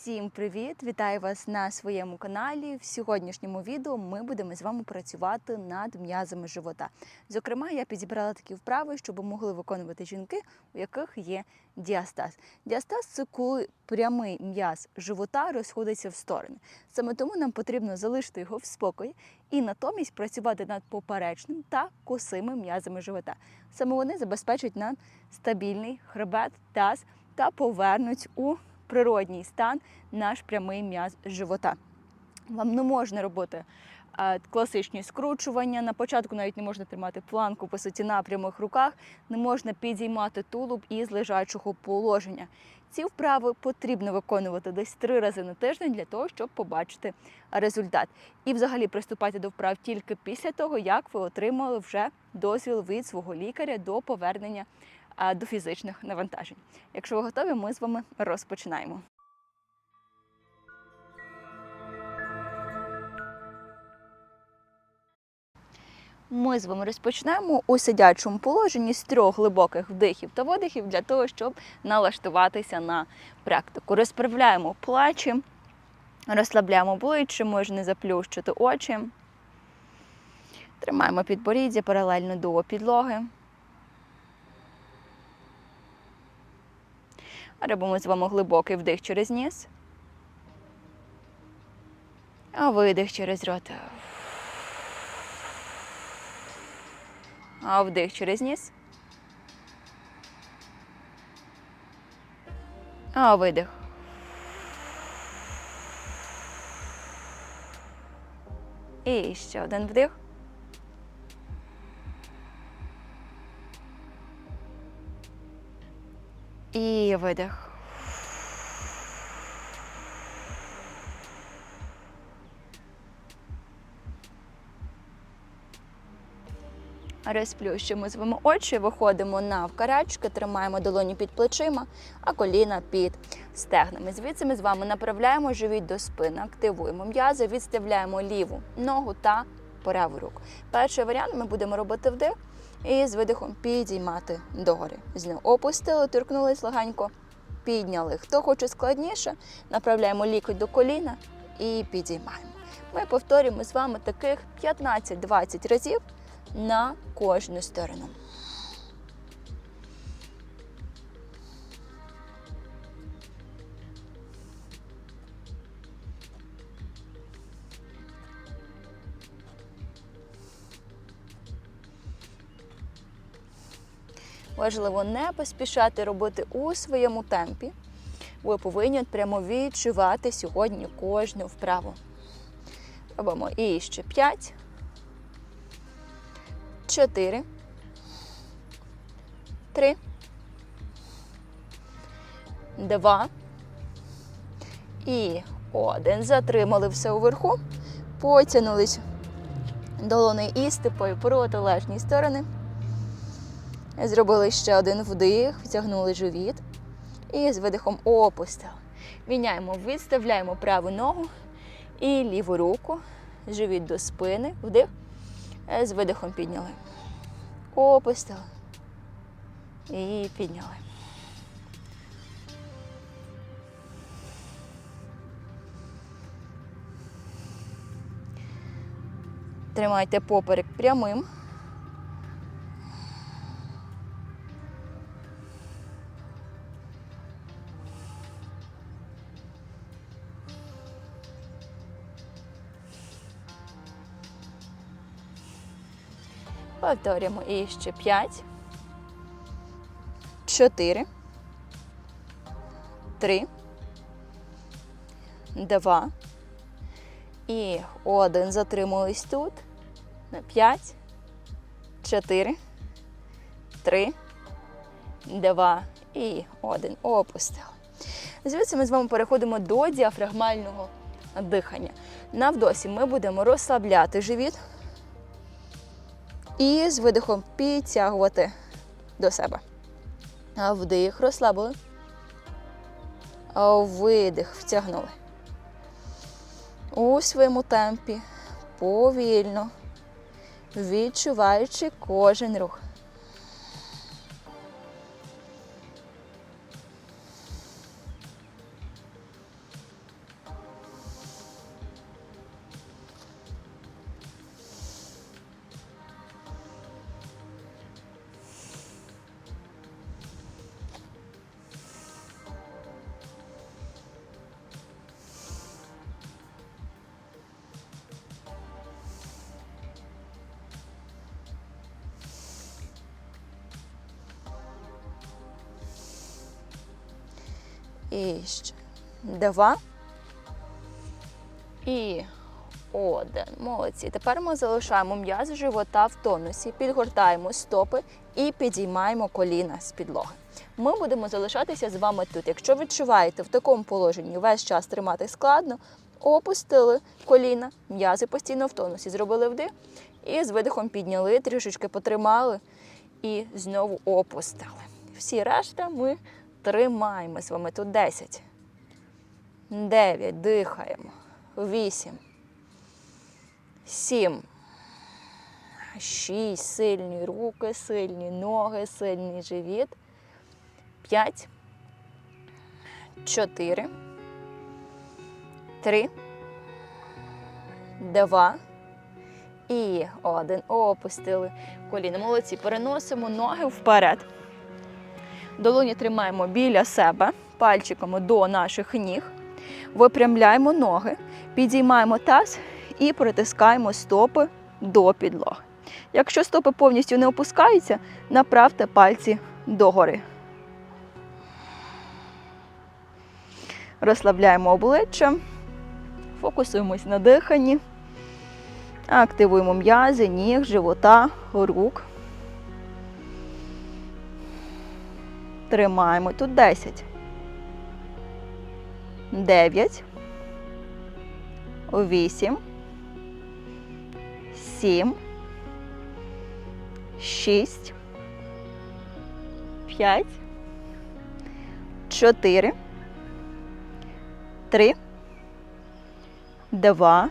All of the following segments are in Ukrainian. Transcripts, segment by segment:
Всім привіт! Вітаю вас на своєму каналі. В сьогоднішньому відео ми будемо з вами працювати над м'язами живота. Зокрема, я підібрала такі вправи, щоб могли виконувати жінки, у яких є діастаз. Діастаз це коли прямий м'яз живота розходиться в сторони. Саме тому нам потрібно залишити його в спокої і натомість працювати над поперечним та косими м'язами живота. Саме вони забезпечать нам стабільний хребет, таз та повернуть у природній стан наш прямий м'яз живота. Вам не можна робити класичні скручування. На початку навіть не можна тримати планку по суті на прямих руках, не можна підіймати тулуб із лежачого положення. Ці вправи потрібно виконувати десь три рази на тиждень для того, щоб побачити результат. І взагалі приступайте до вправ тільки після того, як ви отримали вже дозвіл від свого лікаря до повернення до фізичних навантажень. Якщо ви готові, ми з вами розпочинаємо. Ми з вами розпочнемо у сидячому положенні з трьох глибоких вдихів та видихів для того, щоб налаштуватися на практику. Розправляємо плечі, розслабляємо обличчя, можна заплющити очі. Тримаємо підборіддя паралельно до підлоги. Робимо з вами глибокий вдих через ніс. А видих через рот. А вдих через ніс. А видих. І ще один вдих. І видих. Розплющимо з вами очі, виходимо на вкарачки, тримаємо долоні під плечима, а коліна під стегнами. Звідси ми з вами направляємо живіт до спини, активуємо м'язи, відставляємо ліву ногу та праву руку. Перший варіант ми будемо робити вдих і з видихом підіймати догори. Знову опустили, торкнулись легенько, підняли. Хто хоче складніше, направляємо лікоть до коліна і підіймаємо. Ми повторюємо з вами таких 15-20 разів на кожну сторону. Важливо не поспішати робити у своєму темпі. Ви повинні прямо відчувати сьогодні кожну вправу. Робимо і ще 5, 4, 3, 2 і 1. Затримали все уверху. Потягнулись долони і степою протилежні сторони. Зробили ще один вдих, втягнули живіт. І з видихом опустили. Міняємо, відставляємо праву ногу і ліву руку. Живіт до спини. Вдих. З видихом підняли. Опустили. І підняли. Тримайте поперек прямим. Повторюємо і ще 5, 4, 3, 2 і 1. Затримались тут. На 5, 4, 3, 2 і 1. Опустили. Звідси ми з вами переходимо до діафрагмального дихання. На вдосі ми будемо розслабляти живіт. І з видихом підтягувати до себе. Вдих, розслабили. Видих, втягнули. У своєму темпі, повільно, відчуваючи кожен рух. І ще. Два. І один. Молодці. Тепер ми залишаємо м'язи живота в тонусі, підгортаємо стопи і підіймаємо коліна з підлоги. Ми будемо залишатися з вами тут. Якщо відчуваєте в такому положенні весь час тримати складно, опустили коліна, м'язи постійно в тонусі. Зробили вдих і з видихом підняли, трішечки потримали і знову опустили. Всі решта ми тримаємо з вами тут 10. 9. Дихаємо. 8. 7. 6. Сильні руки, сильні ноги, сильний живіт. 5. 4. 3. 2. І один. Опустили коліна. Молодці. Переносимо ноги вперед. Долоні тримаємо біля себе, пальчиками до наших ніг. Випрямляємо ноги, підіймаємо таз і притискаємо стопи до підлоги. Якщо стопи повністю не опускаються, направте пальці догори. Розслабляємо обличчя, фокусуємось на диханні, активуємо м'язи, ніг, живота, рук. Тримаємо тут 10. 9. 8. 7. 6. 5. 4. 3. 2.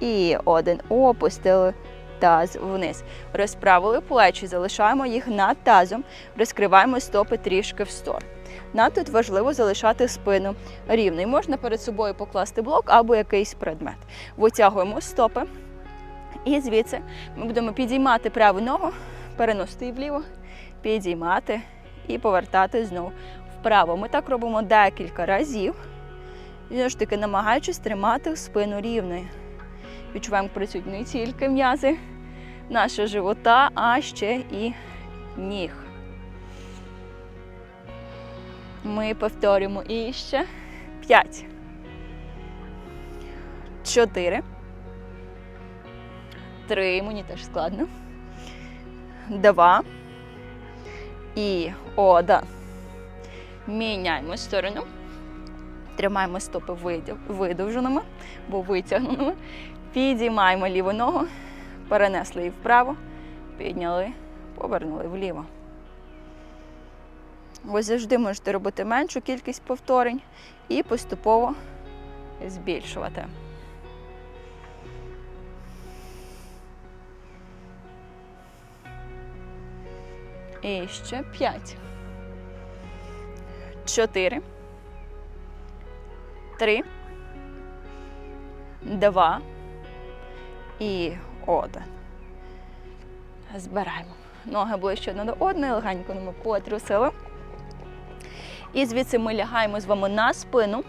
І один. Опустили таз вниз. Розправили плечі, залишаємо їх над тазом, розкриваємо стопи трішки в сторону. Нам тут важливо залишати спину рівною. Можна перед собою покласти блок або якийсь предмет. Витягуємо стопи. І звідси ми будемо підіймати праву ногу, переносити її вліво, підіймати і повертати знову вправо. Ми так робимо декілька разів. Знову ж таки, намагаючись тримати спину рівною. Відчуваємо, працюють не тільки м'язи нашого живота, а ще і ніг. Ми повторюємо і ще. П'ять. Чотири. Три. Мені теж складно. Два. І один. Міняємо сторону. Тримаємо стопи видовженими, бо витягненими. Підіймаємо ліву ногу, перенесли її вправо, підняли, повернули вліво. Ви завжди можете робити меншу кількість повторень і поступово збільшувати. І ще п'ять. Чотири. Три. Два. І один. Збираємо. Ноги ближче одна до одної, легенько ми потрусили. І звідси ми лягаємо з вами на спину.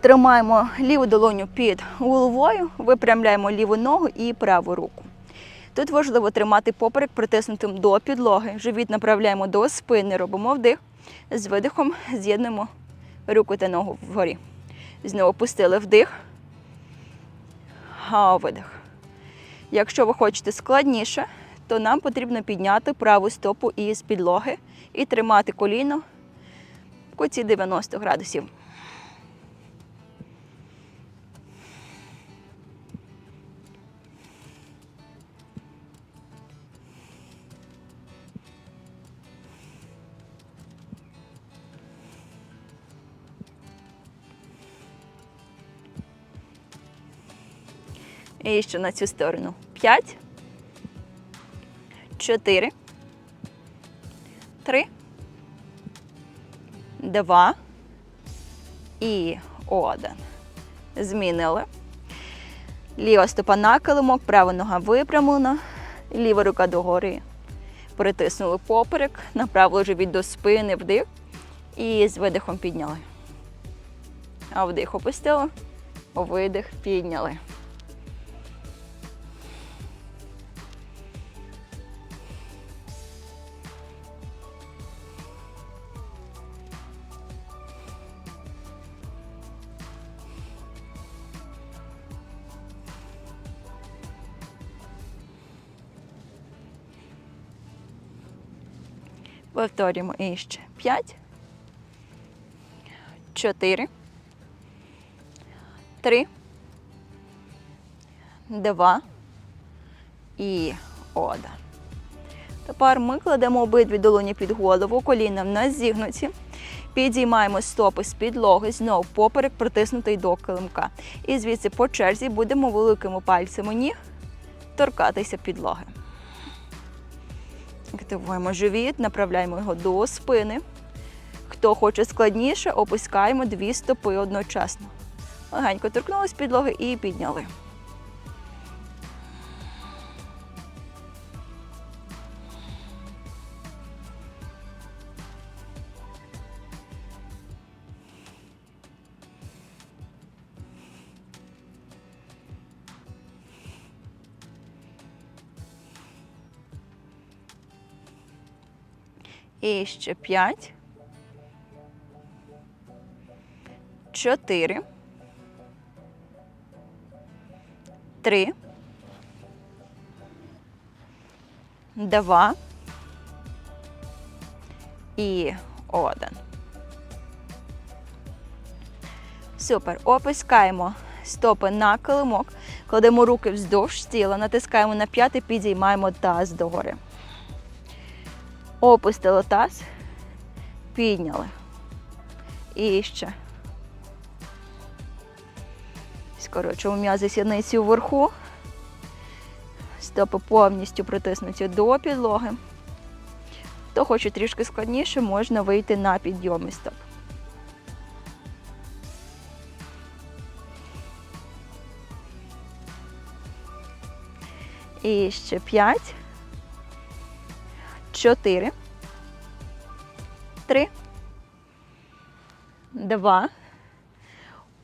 Тримаємо ліву долоню під головою, випрямляємо ліву ногу і праву руку. Тут важливо тримати поперек притиснутим до підлоги. Живіт направляємо до спини, робимо вдих. З видихом з'єднуємо руку та ногу вгорі. Знову пустили вдих. Видих. Якщо ви хочете складніше, то нам потрібно підняти праву стопу із підлоги і тримати коліно в куті 90 градусів. І ще на цю сторону. П'ять. Чотири. Три. Два. І один. Змінили. Ліва стопа на килимок, права нога випрямлена, ліва рука догори. Притиснули поперек, направили живіт до спини, вдих. І з видихом підняли. А вдих опустили, видих підняли. Повторюємо і ще 5, 4, 3, 2 і 1. Тепер ми кладемо обидві долоні під голову, коліна в нас зігнуті. Підіймаємо стопи з підлоги, знов поперек притиснутий до килимка. І звідси по черзі будемо великими пальцями ніг торкатися підлоги. Активуємо живіт, направляємо його до спини. Хто хоче складніше, опускаємо дві стопи одночасно. Легенько торкнулись підлоги і підняли. І ще п'ять. Чотири. Три. Два. І один. Супер. Опускаємо стопи на килимок, кладемо руки вздовж тіла, натискаємо на п'яти, підіймаємо таз догори. Опустили таз, підняли. І ще. Скорочуємо м'язи сідниці вверху. Стопи повністю притиснуті до підлоги. Хто хоче трішки складніше, можна вийти на підйоми стоп. І ще п'ять. Чотири. Три. Два.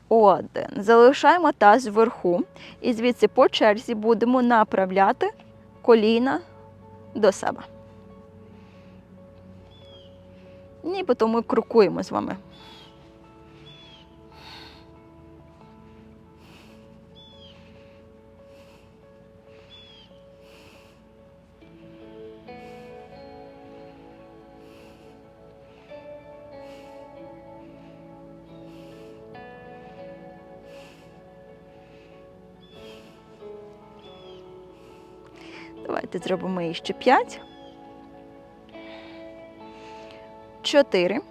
Один. Залишаємо таз вверху. І звідси по черзі будемо направляти коліна до себе. І потім ми крокуємо з вами. Давайте зробимо її ще 5. 4.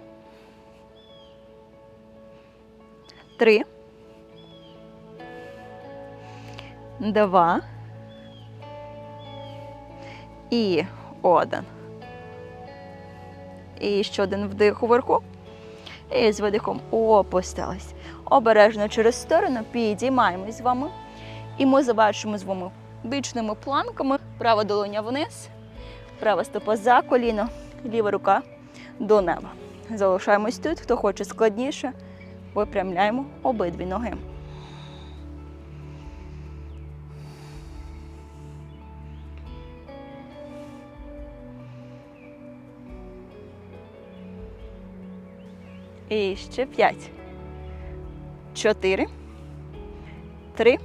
3. 2. І один. І ще один вдих уверху. І з видихом опустились. Обережно через сторону підіймаємось з вами. І ми завершимо з вами бічними планками. Права долоня вниз, права стопа за коліно, ліва рука до неба. Залишаємось тут. Хто хоче складніше, випрямляємо обидві ноги. І ще п'ять. Чотири. Три.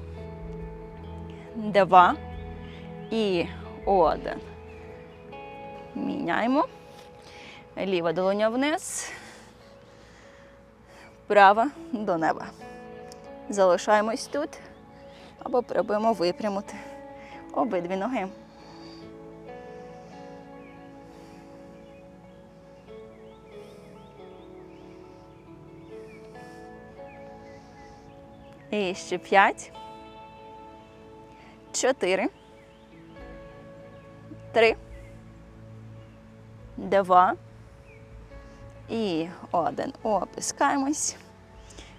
Два. І один. Міняємо. Ліва долоня вниз. Права до неба. Залишаємось тут або пробуємо випрямити обидві ноги. І ще п'ять. Чотири. Три. Два. І один. Опускаємось.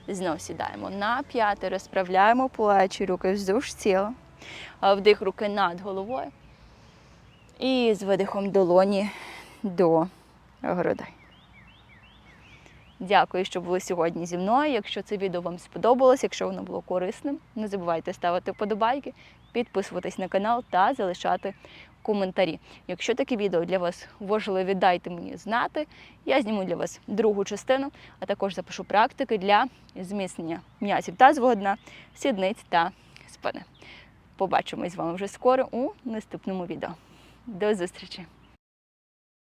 Знов сідаємо на п'яти, розправляємо плечі, руки вздовж тіла. Вдих руки над головою. І з видихом долоні до грудей. Дякую, що були сьогодні зі мною. Якщо це відео вам сподобалось, якщо воно було корисним, не забувайте ставити вподобайки, підписуватись на канал та залишати коментарі. Якщо такі відео для вас важливі, дайте мені знати. Я зніму для вас другу частину, а також запишу практики для зміцнення м'язів тазового дна, сідниць та спини. Побачимось з вами вже скоро у наступному відео. До зустрічі!